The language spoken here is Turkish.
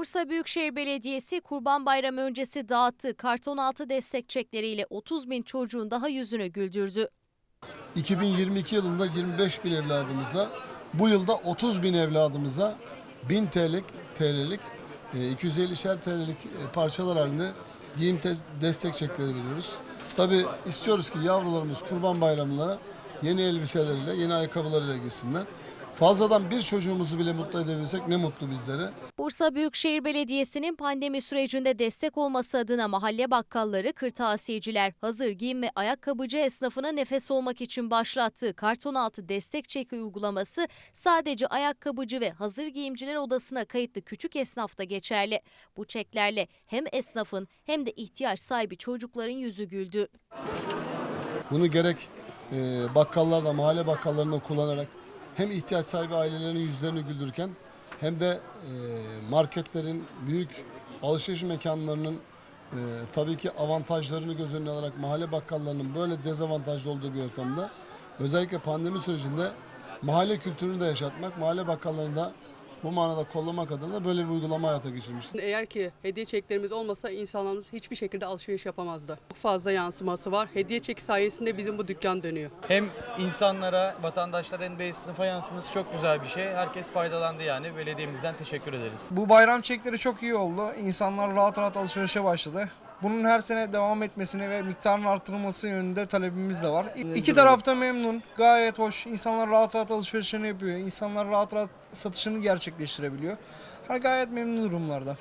Bursa Büyükşehir Belediyesi Kurban Bayramı öncesi dağıttığı karton altı destek çekleriyle 30 bin çocuğun daha yüzünü güldürdü. 2022 yılında 25 bin evladımıza, bu yılda 30 bin evladımıza 1000 TL'lik, TL'lik, e, 250'şer TL'lik e, parçalar halinde giyim te- destek çekleri veriyoruz. Tabi istiyoruz ki yavrularımız kurban bayramlarına yeni elbiseleriyle, yeni ayakkabılarıyla gitsinler. Fazladan bir çocuğumuzu bile mutlu edebilsek ne mutlu bizlere. Bursa Büyükşehir Belediyesi'nin pandemi sürecinde destek olması adına mahalle bakkalları, kırtasiyeciler, hazır giyim ve ayakkabıcı esnafına nefes olmak için başlattığı karton altı destek çeki uygulaması sadece ayakkabıcı ve hazır giyimciler odasına kayıtlı küçük esnafta geçerli. Bu çeklerle hem esnafın hem de ihtiyaç sahibi çocukların yüzü güldü. Bunu gerek e, bakkallarda, mahalle bakkallarında kullanarak hem ihtiyaç sahibi ailelerin yüzlerini güldürürken hem de e, marketlerin, büyük alışveriş mekanlarının e, tabii ki avantajlarını göz önüne alarak mahalle bakkallarının böyle dezavantajlı olduğu bir ortamda özellikle pandemi sürecinde mahalle kültürünü de yaşatmak, mahalle bakkallarını da bu manada kollamak adına böyle bir uygulama hayata geçirmiştir. Eğer ki hediye çeklerimiz olmasa insanlarımız hiçbir şekilde alışveriş yapamazdı. Çok fazla yansıması var. Hediye çeki sayesinde bizim bu dükkan dönüyor. Hem insanlara, vatandaşlara de sınıfa yansıması çok güzel bir şey. Herkes faydalandı yani. Belediyemizden teşekkür ederiz. Bu bayram çekleri çok iyi oldu. İnsanlar rahat rahat alışverişe başladı. Bunun her sene devam etmesini ve miktarın artırılması yönünde talebimiz de var. İki tarafta memnun, gayet hoş. İnsanlar rahat rahat alışverişini yapıyor. İnsanlar rahat rahat satışını gerçekleştirebiliyor. Her gayet memnun durumlarda.